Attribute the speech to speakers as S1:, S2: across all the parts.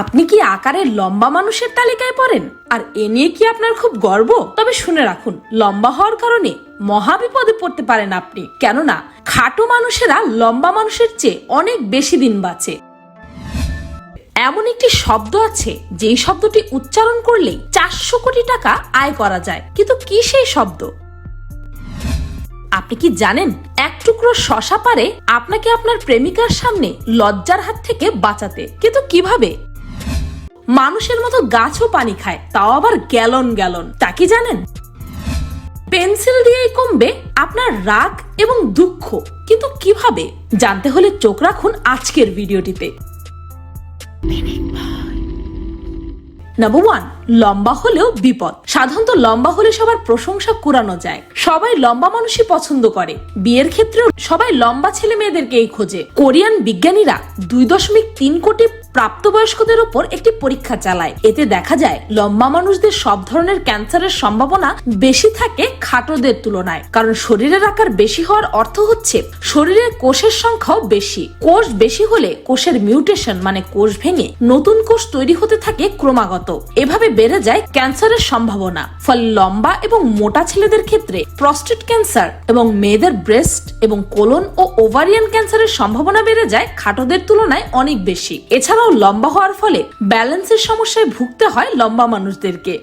S1: আপনি কি আকারের লম্বা মানুষের তালিকায় পড়েন? আর এ নিয়ে কি আপনার খুব গর্ব? তবে শুনে রাখুন, লম্বা হওয়ার কারণে মহা বিপদে পড়তে পারেন আপনি। কেননা, খাটো মানুষেরা লম্বা মানুষের চেয়ে অনেক বেশি দিন বাঁচে। এমন একটি শব্দ আছে, যেই শব্দটি উচ্চারণ করলেই চারশো কোটি টাকা আয় করা যায়। কিন্তু কি সেই শব্দ? আপনি কি জানেন, এক টুকরো শশা পারে আপনাকে আপনার প্রেমিকার সামনে লজ্জার হাত থেকে বাঁচাতে। কিন্তু কীভাবে? মানুষের মতো গাছও পানি খায়, তাও আবার গ্যালন গ্যালন। তা কি জানেন? পেন্সিল দিয়েই কমবে আপনার রাগ এবং দুঃখ। কিন্তু কীভাবে? জানতে হলে চোখ রাখুন আজকের ভিডিওটিতে। নাম্বার ওয়ান লম্বা হলেও বিপদ। সাধারণত লম্বা হলে সবার প্রশংসা কুড়ানো যায়। সবাই লম্বা মানুষই পছন্দ করে। বিয়ের ক্ষেত্রেও সবাই লম্বা ছেলে মেয়েদেরকেই খোঁজে। কোরিয়ান বিজ্ঞানীরা দুই দশমিক তিন কোটি প্রাপ্তবয়স্কদের ওপর একটি পরীক্ষা চালায়। এতে দেখা যায়, লম্বা মানুষদের সব ধরনের ক্যান্সারের সম্ভাবনা বেশি থাকে খাটোদের তুলনায়। কারণ শরীরের আকার বেশি হওয়ার অর্থ হচ্ছে শরীরের কোষের সংখ্যাও বেশি। কোষ বেশি হলে কোষের মিউটেশন মানে কোষ ভেঙে নতুন কোষ তৈরি হতে থাকে ক্রমাগত। এভাবে বেড়ে যায় ক্যান্সারের সম্ভাবনা। ফলে লম্বা এবং মোটা ছেলেদের ক্ষেত্রে প্রস্টেট ক্যান্সার এবং মেয়েদের ব্রেস্ট এবং কোলন ও ওভারিয়ান ক্যান্সারের সম্ভাবনা বেড়ে যায় খাটোদের তুলনায় অনেক বেশি। এছাড়াও লম্বা হওয়ার ফলে ব্যালেন্সের সমস্যায় ভুগতে হয় লম্বা মানুষদেরকে।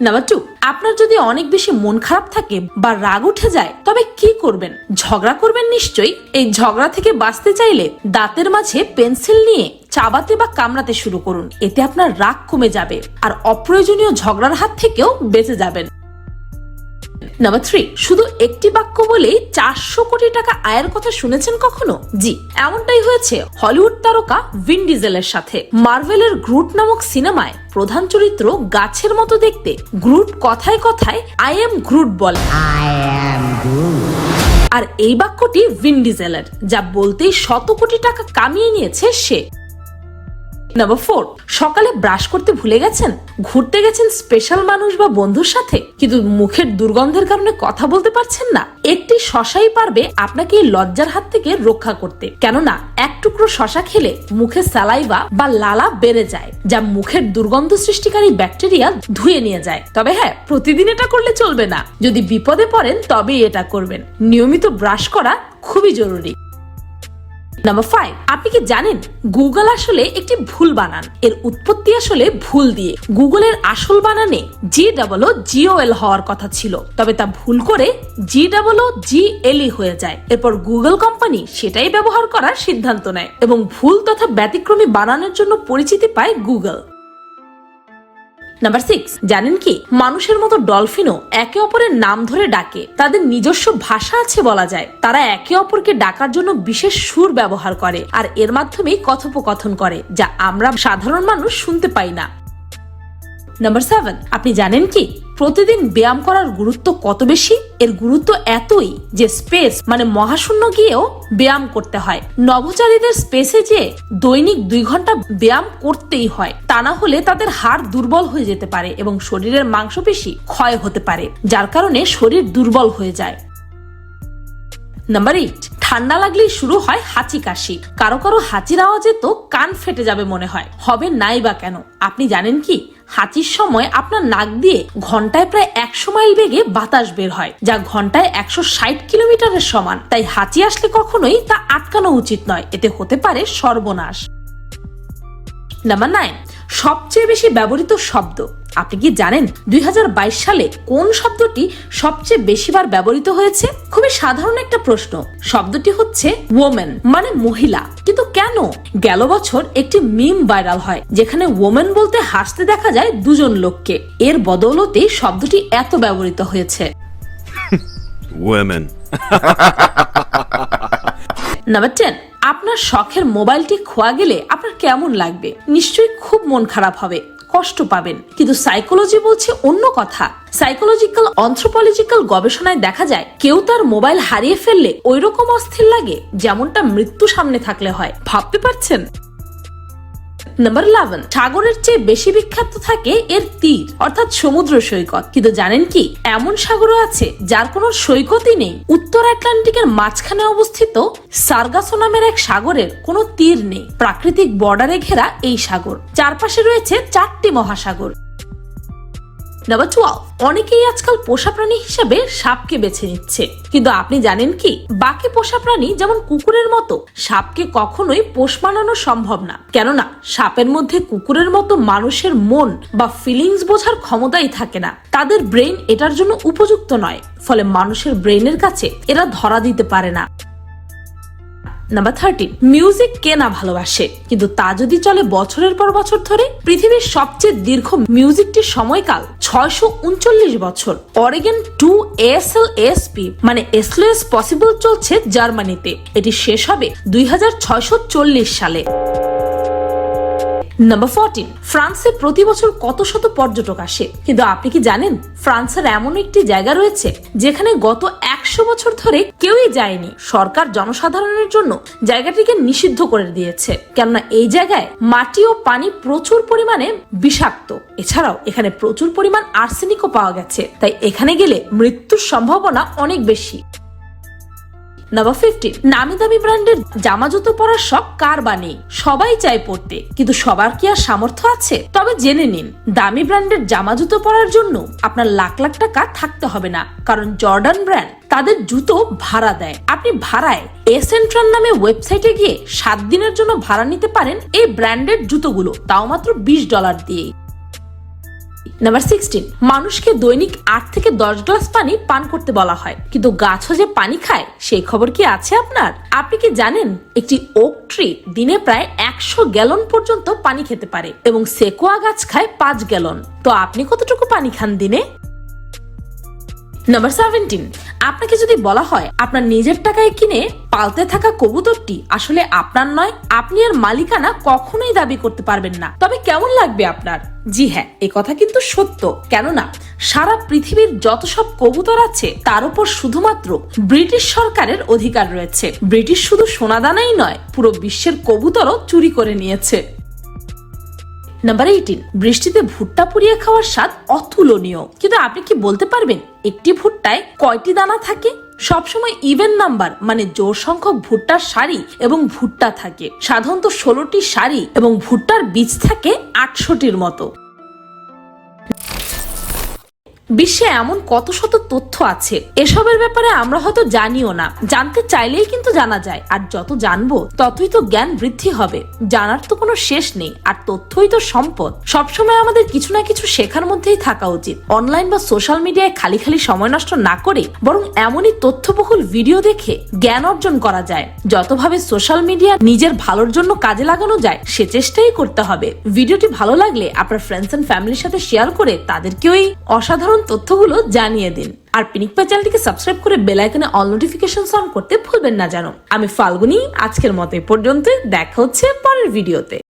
S1: নাম্বার টু আপনার যদি অনেক বেশি মন খারাপ থাকে বা রাগ উঠে যায়, তবে কি করবেন? ঝগড়া করবেন নিশ্চয়ই। এই ঝগড়া থেকে বাঁচতে চাইলে দাঁতের মাঝে পেন্সিল নিয়ে চাবাতে বা কামড়াতে শুরু করুন। এতে আপনার রাগ কমে যাবে আর অপ্রয়োজনীয় ঝগড়ার হাত থেকেও বেঁচে যাবেন। নাম্বার থ্রি শুধু একটি বাক্য বলেই চারশো কোটি টাকা আয়ের কথা শুনেছেন কখনো? জি, এমনটাই হয়েছে হলিউড তারকা ভিন ডিজেলের সাথে। মার্ভেলের গ্রুট নামক সিনেমায় প্রধান চরিত্র গাছের মতো দেখতে। গ্রুট কথায় কথায় আই এম গ্রুট বলে। আর এই বাক্যটি ভিন ডিজেলের, যা বলতেই শত কোটি টাকা কামিয়ে নিয়েছে সে। নাম্বার ফোর সকালে ব্রাশ করতে ভুলে গেছেন? ঘুরতে গেছেন স্পেশাল মানুষ বা বন্ধুর সাথে? কিন্তু মুখের দুর্গন্ধের কারণে কথা বলতে পারছেন না। একটি শশাই পারবে আপনাকে এই লজ্জার হাত থেকে রক্ষা করতে। কেননা, এক টুকরো শশা খেলে মুখে স্যালাইভা বা লালা বেড়ে যায়, যা মুখের দুর্গন্ধ সৃষ্টিকারী ব্যাকটেরিয়া ধুয়ে নিয়ে যায়। তবে হ্যাঁ প্রতিদিন এটা করলে চলবে না। যদি বিপদে পড়েন, তবেই এটা করবেন। নিয়মিত ব্রাশ করা খুবই জরুরি। নাম্বার ফাইভ আপনি কি জানেন গুগল আসলে একটি ভুল বানান? এর উৎপত্তি আসলে ভুল দিয়ে। গুগলের আসল বানানে জি ডাবল ও জিওএল হওয়ার কথা ছিল। তবে তা ভুল করে জি ডাবল ও জি এল হয়ে যায়। এরপর গুগল কোম্পানি সেটাই ব্যবহার করার সিদ্ধান্ত নেয় এবং ভুল তথা ব্যতিক্রমী বানানোর জন্য পরিচিতি পায় গুগল নাম্বার সিক্স জানেন কি? মানুষের মতো ডলফিনও একে অপরের নাম ধরে ডাকে। তাদের নিজস্ব ভাষা আছে বলা যায়। তারা একে অপরকে ডাকার জন্য বিশেষ সুর ব্যবহার করে আর এর মাধ্যমেই কথোপকথন করে, যা আমরা সাধারণ মানুষ শুনতে পাই না। নাম্বার সেভেন আপনি জানেন কি? প্রতিদিন ব্যায়াম করার গুরুত্ব কত বেশি? এর গুরুত্ব এতই যে স্পেস মানে মহাশূন্য গিয়েও ব্যায়াম করতে হয়। নভোচারীদের স্পেসে যে দৈনিক দুই ঘণ্টা ব্যায়াম করতেই হয়, তা না হলে তাদের হাড় দুর্বল হয়ে যেতে পারে এবং শরীরের মাংসপেশি ক্ষয় হতে পারে, যার কারণে শরীর দুর্বল হয়ে যায়। নাম্বার এইট ঠান্ডা লাগলেই শুরু হয় হাঁচি কাশি। কারও কারও হাঁচির আওয়াজে তো কান ফেটে যাবে মনে হয়। হবে নাই বা কেন? আপনি জানেন কি? হাঁচির সময় আপনার নাক দিয়ে ঘন্টায় প্রায় একশো মাইল বেগে বাতাস বের হয়, যা ঘন্টায় একশো ষাট কিলোমিটারের সমান। তাই হাঁচি আসলে কখনোই তা আটকানো উচিত নয়, এতে হতে পারে সর্বনাশ। নাম্বার নাইন, সবচেয়ে বেশি ব্যবহৃত শব্দ। আপনি কি জানেন দুই হাজার বাইশ সালে কোন শব্দটি সবচেয়ে বেশিবার ব্যবহৃত হয়েছে? খুবই সাধারণ একটা প্রশ্ন। শব্দটি হচ্ছে ওমেন মানে মহিলা। কিন্তু কেন? গেল বছর একটি মিম ভাইরাল হয় যেখানে ওমেন বলতে হাসতে দেখা যায় দুজন লোককে। এর বদৌলতে শব্দটি এত ব্যবহৃত হয়েছে. নাম্বার টেন আপনার শখের মোবাইলটি খোয়া গেলে আপনার কেমন লাগবে? নিশ্চয়ই খুব মন খারাপ হবে। কষ্ট পাবেন। কিন্তু সাইকোলজি বলছে অন্য কথা। সাইকোলজিক্যাল অন্থ্রোপলজিক্যাল গবেষণায় দেখা যায়, কেউ তার মোবাইল হারিয়ে ফেললে ওই রকম অস্থির লাগে, যেমনটা মৃত্যু সামনে থাকলে হয়। ভাবতে পারছেন? নাম্বার ইলেভেন সাগরের চেয়ে বেশি বিখ্যাত থাকে এর তীর, অর্থাৎ সমুদ্র সৈকত। কিন্তু জানেন কি? এমন সাগরও আছে যার কোনো সৈকতই নেই। উত্তর আটলান্টিকের মাঝখানে অবস্থিত সার্গাসো নামের এক সাগরের কোনো তীর নেই। প্রাকৃতিক বর্ডারে ঘেরা এই সাগর। চারপাশে রয়েছে চারটি মহাসাগর। নাম্বার টুয়েলভ অনেকেই আজকাল পোষা প্রাণী হিসেবে সাপকে বেছে নিচ্ছে। কিন্তু আপনি জানেন কি? বাকি পোষা প্রাণী যেমন কুকুরের মতো, সাপকে কখনোই পোষ মানানো সম্ভব না। কেননা, সাপের মধ্যে কুকুরের মতো মানুষের মন বা ফিলিংস বোঝার ক্ষমতাই থাকে না। তাদের ব্রেন এটার জন্য উপযুক্ত নয়। ফলে মানুষের ব্রেনের কাছে এরা ধরা দিতে পারে না। নাম্বার থার্টিন মিউজিক কে না ভালোবাসে, কিন্তু তা যদি চলে বছরের পর বছর ধরে, পৃথিবীর সবচেয়ে দীর্ঘ মিউজিকটির সময়কাল ছয়শো উনচল্লিশ বছর। অরেগেন two S L S P মানে এসলোএস পসিবল চলছে জার্মানিতে। এটি শেষ হবে দুই হাজার ছয়শো চল্লিশ সালে। নাম্বার ফোরটিন ফ্রান্সে প্রতি বছর কত শত পর্যটক আসে? কিন্তু আপনি কি জানেন, ফ্রান্সের এমন একটি জায়গা রয়েছে যেখানে গত একশো বছর ধরে কেউই যায়নি। সরকার জনসাধারণের জন্য জায়গাটিকে নিষিদ্ধ করে দিয়েছে। কেননা এই জায়গায় মাটি ও পানি প্রচুর পরিমাণে বিষাক্ত। এছাড়াও এখানে প্রচুর পরিমাণ আর্সেনিকও পাওয়া গেছে। তাই এখানে গেলে মৃত্যুর সম্ভাবনা অনেক বেশি। নাম্বার ফিফটিন নামি দামি ব্র্যান্ডের জামা জুতো পরার শখ কার বা নেই সবাই চায় পড়তে কিন্তু সবার কি আর সামর্থ্য আছে? তবে জেনে নিন, দামি ব্র্যান্ডের জামা জুতো পরার জন্য আপনার লাখ লাখ টাকা থাকতে হবে না, কারণ জর্ডান ব্র্যান্ড তাদের জুতো ভাড়া দেয়। আপনি ভাড়ায় এসেন্ট্রাল নামে ওয়েবসাইটে গিয়ে সাত দিনের জন্য ভাড়া নিতে পারেন এই ব্র্যান্ডের জুতোগুলো, তাও মাত্র বিশ ডলার দিয়ে নাম্বার সিক্সটিন মানুষকে দৈনিক আট থেকে দশ গ্লাস পানি পান করতে বলা হয়। কিন্তু গাছও যে পানি খায়, সেই খবর কি আছে আপনার? আপনি কি জানেন, একটি ওক ট্রি দিনে প্রায় একশো গ্যালন পর্যন্ত পানি খেতে পারে এবং সেকোয়া গাছ খায় পাঁচ গ্যালন। তো আপনি কতটুকু পানি খান দিনে? নাম্বার সেভেন্টিন আপনাকে যদি বলা হয় আপনার নিজের টাকায় কিনে পালতে থাকা কবুতরটি আসলে আপনার নয়, আপনি আর মালিকানা কখনোই দাবি করতে পারবেন না। তবে কেমন লাগবে আপনার? জি হ্যাঁ এ কথা কিন্তু সত্য। কেননা, সারা পৃথিবীর যত সব কবুতর আছে, তার উপর শুধুমাত্র ব্রিটিশ সরকারের অধিকার রয়েছে। ব্রিটিশ শুধু সোনাদানাই নয়, পুরো বিশ্বের কবুতরও চুরি করে নিয়েছে। নাম্বার এইটিন বৃষ্টিতে ভুট্টা পুড়িয়ে খাওয়ার স্বাদ অতুলনীয়। কিন্তু আপনি কি বলতে পারবেন, একটি ভুট্টায় কয়টি দানা থাকে? সবসময় ইভেন নাম্বার মানে জোর সংখ্যক ভুট্টার সারি এবং ভুট্টা থাকে। সাধারণত ষোলোটি সারি এবং ভুট্টার বীজ থাকে আটশোটির মতো। বিশ্বে এমন কত শত তথ্য আছে, এসবের ব্যাপারে আমরা হয়তো জানিও না। জানতে চাইলেই কিন্তু জানা যায়, আর যত জানব, ততই তো জ্ঞান বৃদ্ধি হবে। জানার তো কোনো শেষ নেই, আর তথ্যই তো সম্পদ। সবসময় আমাদের কিছু না কিছু শেখার মধ্যেই থাকা উচিত। অনলাইন বা সোশ্যাল মিডিয়ায় খালি খালি সময় নষ্ট না করে, বরং এমনই তথ্যবহুল ভিডিও দেখে জ্ঞান অর্জন করা যায়। যতভাবে সোশ্যাল মিডিয়া নিজের ভালোর জন্য কাজে লাগানো যায়, সে চেষ্টাই করতে হবে। ভিডিওটি ভালো লাগলে আপনার ফ্রেন্ডস এন্ড ফ্যামিলির সাথে শেয়ার করে তাদেরকে ওই অসাধারণ তথ্যগুলো জানিয়ে দিন। আর পিনিক পাই চ্যানেলটিকে সাবস্ক্রাইব করে বেল আইকনে অল নোটিফিকেশন অন করতে ভুলবেন না জানো। আমি ফাল্গুনি, আজকের মতো এ পর্যন্ত দেখা হচ্ছে পরের ভিডিওতে।